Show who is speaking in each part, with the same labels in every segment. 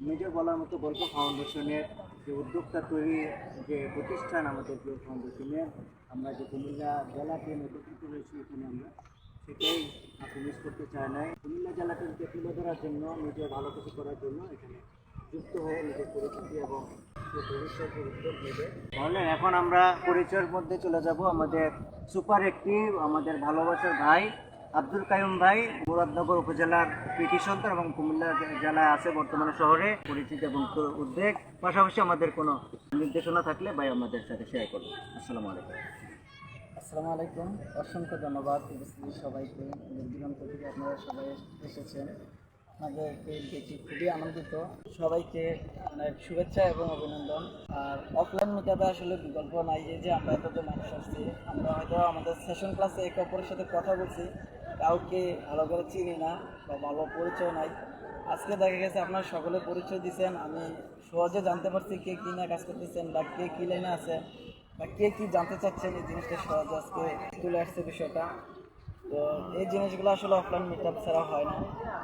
Speaker 1: নিজের বলার মতো গল্প ফাউন্ডেশনের যে উদ্যোক্তা তৈরি যে প্রতিষ্ঠান আমাদের যে ফাউন্ডেশনের, আমরা যে কুমিল্লা জেলাকে একত্রিত হয়েছি এখানে আমরা, সেটাই আপনি মিস করতে চায় নাই। কুমিল্লা জেলাকে তুলে ধরার জন্য নিজের ভালো কিছু করার জন্য এখানে যুক্ত হয়ে নিজের পরিচিতি এবং তাহলে এখন আমরা পরিচয়ের মধ্যে চলে যাব আমাদের সুপার অ্যাক্টিভ আমাদের ভালোবাসার ভাই আব্দুল কায়ুম ভাই মুরাদনগর উপজেলার কৃতি সন্তান এবং কুমিল্লা জেলায় আছে বর্তমানে শহরে। পরিচিত এবং উদ্বেগ। পাশাপাশি আমাদের কোনো নির্দেশনা থাকলে ভাই আমাদের সাথে শেয়ার করবেন আসসালামু আলাইকুম।
Speaker 2: আসসালামু আলাইকুম। অসংখ্য ধন্যবাদ সবাইকে। দূর দূরান্ত থেকে আপনারা সবাই এসেছেন। আপনাদেরকে দেখি খুবই আনন্দিত। সবাইকে শুভেচ্ছা এবং অভিনন্দন। আর অফলাইন মিটাবে আসলে বিকল্প নাই যে আমরা এতজন মানুষ আসছি আমরা হয়তো আমাদের সেশন ক্লাসে একে অপরের সাথে কথা বলছি। কাউকে ভালো করে চিনি না বা ভালো পরিচয় নাই। আজকে দেখা গেছে আপনার সকলে পরিচয় দিচ্ছেন আমি সহজে জানতে পারছি কে কী না কাজ করতেছেন বা কে কী লাইনে আছেন বা কে কী জানতে চাচ্ছেন এই জিনিসটা সহজে আজকে তুলে আসছে বিষয়টা। তো এই জিনিসগুলো আসলে অফলাইন মিট আপ ছাড়া হয় না।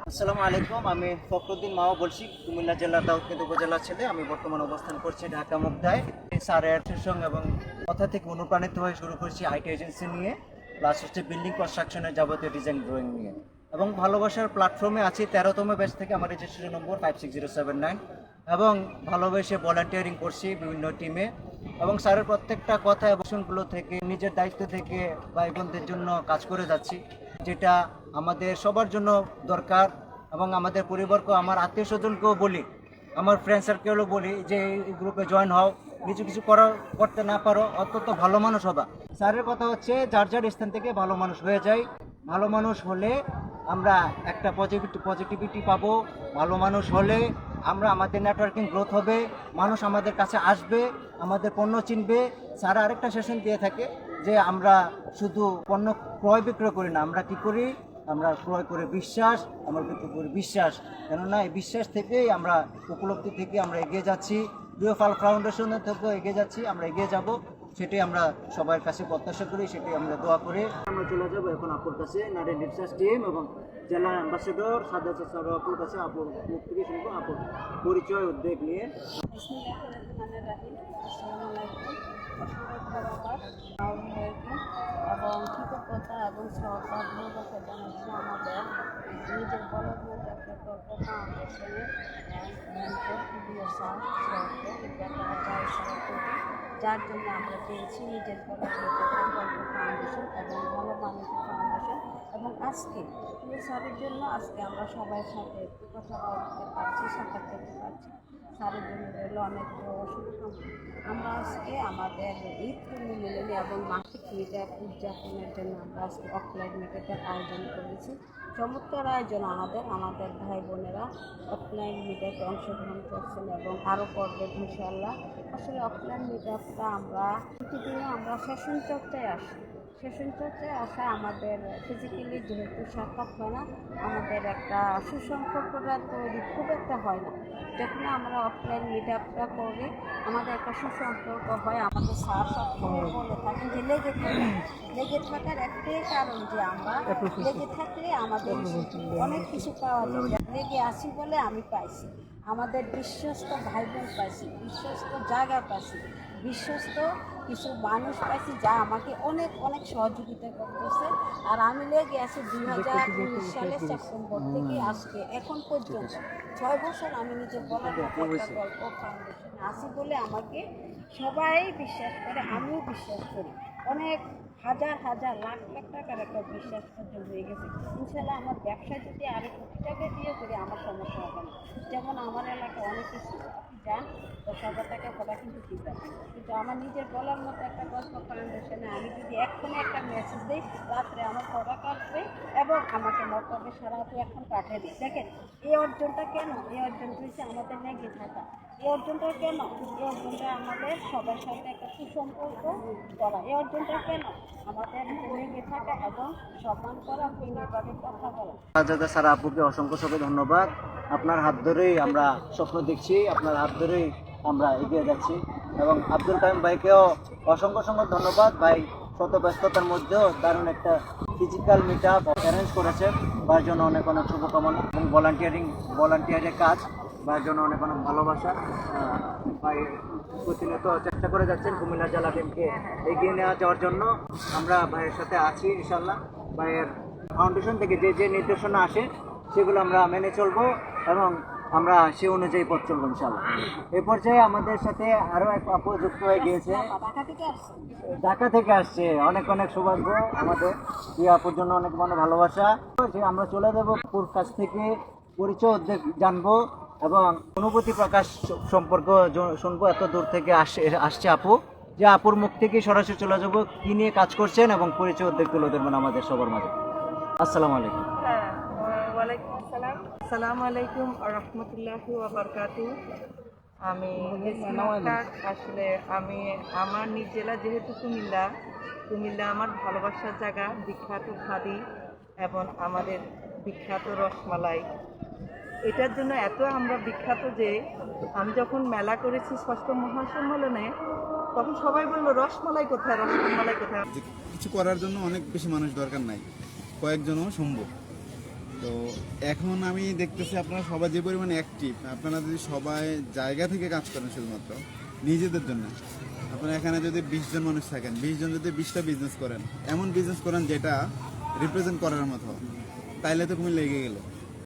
Speaker 1: আসসালামু আলাইকুম, আমি ফখরুদ্দিন মাও বলছি, কুমিল্লা জেলার দাউদকেন্দ্র উপজেলার ছেলে। আমি বর্তমানে অবস্থান করছি ঢাকা মুগদায় স্যারের সঙ্গে এবং কথা থেকে অনুপ্রাণিত হয়ে শুরু করছি আইটি এজেন্সি নিয়ে। প্লাস হচ্ছে বিল্ডিং কনস্ট্রাকশনের যাবতীয় ডিজাইন ড্রয়িং নিয়ে। এবং ভালোবাসার প্ল্যাটফর্মে আছি, তেরোতম ব্যাচ থেকে আমার registration number five six zero seven nine এবং ভালোবেসে ভলান্টিয়ারিং করছি বিভিন্ন টিমে এবং স্যারের প্রত্যেকটা কথা এবং থেকে, নিজের দায়িত্ব থেকে ভাই বোনদের জন্য কাজ করে যাচ্ছি, যেটা আমাদের সবার জন্য দরকার। এবং আমাদের পরিবারকেও, আমার আত্মীয় স্বজনকেও বলি, আমার ফ্রেন্ড সার্কেলও বলি যে এই গ্রুপে জয়েন হও। কিছু কিছু করা, করতে না পারো, অত্যন্ত ভালো মানুষ হবা। স্যারের কথা হচ্ছে, যার যার স্থান থেকে ভালো মানুষ হয়ে যায় ভালো মানুষ হলে আমরা একটা পজিটিভিটি পজিটিভিটি পাবো। ভালো মানুষ হলে আমরা আমাদের নেটওয়ার্কিং গ্রোথ হবে। মানুষ আমাদের কাছে আসবে, আমাদের পণ্য চিনবে। স্যার আরেকটা সেশন দিয়ে থাকে যে আমরা শুধু পণ্য ক্রয় বিক্রয় করি না, আমরা কি করি? আমরা ক্রয় করে বিশ্বাস, আমরা বিক্রি করি বিশ্বাস। কেননা এই বিশ্বাস থেকেই আমরা উপলব্ধি থেকে আমরা এগিয়ে যাচ্ছি। ডুয়েফাল ফাউন্ডেশনের থেকেও এগিয়ে যাচ্ছি আমরা এগিয়ে যাব। সেটাই আমরা সবার কাছে প্রত্যাশা করি সেটাই আমরা দোয়া করে। আমরা চলে যাব এখন আপুর কাছে নারী রিসার্চ টিম এবং জেলা অ্যাম্বাসেডর সাদা স্যার আপুর কাছে আপুর মুখ থেকে শুনব আপুর পরিচয় উদ্বেগ নিয়ে।
Speaker 3: এবং কৃতজ্ঞতা এবং শ্রদ্ধা ভালোবাসা জানাচ্ছি আমাদের নিজের বলার মধ্যে একটা গল্প ফাউন্ডেশনের যার জন্য আমরা পেয়েছি নিজের ফাউন্ডেশন এবং ভালো মানুষের ফাউন্ডেশন এবং আজকে স্যারের জন্য আজকে আমরা সবাই সাথে একটু কথা বলতে পারছি, সাক্ষাৎ করতে পারছি। স্যারের জন্য রইল অনেক শুভকামনা। আমরা আজকে আমাদের ঈদ মিলনী এবং মাসিক মিটার উদযাপনের জন্য আমরা আজকে অফলাইন মিটারের আয়োজন করেছি। চমৎকার আয়োজন আমাদের আমাদের ভাই বোনেরা অফলাইন মিটআপে অংশগ্রহণ করছেন এবং আরও করবেন ইনশাল্লাহ আসলে অফলাইন মিটআপটা আমরা প্রতিদিনে আমরা সেশন চর্চায় আসি। সেশন চর্চায় আসা আমাদের ফিজিক্যালি যেহেতু সাক্ষাৎ হয় না আমাদের একটা সুসম্পর্কটা তৈরি খুব একটা হয় না। যখন আমরা অফলাইন মিট আপটা করি আমাদের একটা সুসম্পর্ক হয় আমাদের স্যার সবসময় বলে থাকেন যে লেগে থাকে লেগে থাকার একটাই কারণ যে আমরা লেগে থাকলে আমাদের অনেক কিছু পাওয়া যায়। লেগে আসি বলে আমি পাইছি। আমাদের বিশ্বস্ত ভাই বোন পাইছি বিশ্বস্ত জায়গা পাইছি বিশ্বস্ত কিছু মানুষ পাইছি যা আমাকে অনেক অনেক সহযোগিতা করতেছে। আর আমি লেগে আছি দুই হাজার উনিশ সালের সেপ্টেম্বর থেকে আজকে এখন পর্যন্ত। ছয় বছর আমি নিজের বলার গল্প ফাউন্ডেশনে আছি বলে আমাকে সবাই বিশ্বাস করে আমিও বিশ্বাস করি। অনেক হাজার হাজার লাখ লাখ টাকার একটা বিশ্বাস অর্জন হয়ে গেছে। ইনশাল্লাহ আমার ব্যবসা যদি আরও কোটি টাকা দিয়ে করি আমার সমস্যা হবে না। যেমন আমার এলাকায় অনেক কিছু। আপনি তো হাজার টাকা করা কিন্তু দিতে কিন্তু আমার নিজের বলার মতো একটা গল্প ফাউন্ডেশনে আমি যদি এক্ষণে একটা মেসেজ দিই, রাত্রে আমার পড়া কাটবে এবং আমাকে মতবে সারা এখন পাঠিয়ে দিই দেখেন, এই অর্জনটা কেন? এই অর্জন হচ্ছে আমাদের নেগে থাকা। অর্জনটা কেন? এই অর্জনটা আমাদের সবার সাথে একটা সুসম্পর্ক করা। এই অর্জনটা কেন? আমাদের লেগে থাকা এবং সম্মান করা বিনয়ভাবে কথা বলা।
Speaker 1: আজাদা স্যার, আপুকে অসংখ্য অসংখ্য ধন্যবাদ। আপনার হাত ধরেই আমরা স্বপ্ন দেখছি, আপনার হাত ধরেই আমরা এগিয়ে যাচ্ছি। এবং আব্দুল কাইম ভাইকেও অসংখ্য অসংখ্য ধন্যবাদ। ভাই শত ব্যস্ততার মধ্যেও দারুণ একটা ফিজিক্যাল মিট আপ অ্যারেঞ্জ করেছেন। তার জন্য অনেক অনেক শুভকামনা এবং ভলান্টিয়ারিং ভলান্টিয়ারের কাজ। ভাইয়ের জন্য অনেক অনেক ভালোবাসা। ভাই প্রতিনিয়ত চেষ্টা করে যাচ্ছেন কুমিল্লা জেলা টিমকে এগিয়ে নেওয়া যাওয়ার জন্য। আমরা ভাইয়ের সাথে আছি ইনশাল্লাহ ভাইয়ের ফাউন্ডেশন থেকে যে যে নির্দেশনা আসে, সেগুলো আমরা মেনে চলবো এবং আমরা সে অনুযায়ী পথ চলবো ইনশাল্লাহ এ পর্যায়ে আমাদের সাথে আরও এক আপু যুক্ত হয়ে গিয়েছে।
Speaker 3: ঢাকা থেকে আসছে।
Speaker 1: অনেক অনেক সৌভাগ্য আমাদের। এই আপুর জন্য অনেক অনেক ভালোবাসা। আমরা চলে যাব আপুর কাছ থেকে পরিচয় জানব। এবং অনুভূতি প্রকাশ সম্পর্ক শুনব, এত দূর থেকে আসে, আসছে আপু, যে আপুর মুখ থেকে সরাসরি চলে যাব, কি নিয়ে কাজ করছেন এবং পরিচয় উদ্যোগ তুলে আমাদের সবার মাঝে। আসসালামু আলাইকুম।
Speaker 4: আসসালাম আলাইকুম রহমতুল্লাহি আমি আসলে আমি আমার নিজ জেলা যেহেতু কুমিল্লা কুমিল্লা আমার ভালোবাসার জায়গা, বিখ্যাত খাদি এবং আমাদের বিখ্যাত রসমালাই। এটার জন্য এত আমরা বিখ্যাত যে আমি যখন মেলা করেছি ষষ্ঠ মহাসম্মেলনে, তখন সবাই বলল, রসমালাই কোথায় রসমালাই কোথায়?
Speaker 5: কিছু করার জন্য অনেক বেশি মানুষ দরকার নাই। কয়েকজনও সম্ভব। তো এখন আমি দেখতেছি আপনারা সবাই যে পরিমাণে অ্যাক্টিভ আপনারা যদি সবাই জায়গা থেকে কাজ করেন শুধুমাত্র, নিজেদের জন্য। আপনারা এখানে যদি বিশ জন মানুষ থাকেন, বিশ জন যদি বিশটা বিজনেস করেন, এমন বিজনেস করেন যেটা রিপ্রেজেন্ট করার মতো, তাইলে তো তুমি লেগে গেল।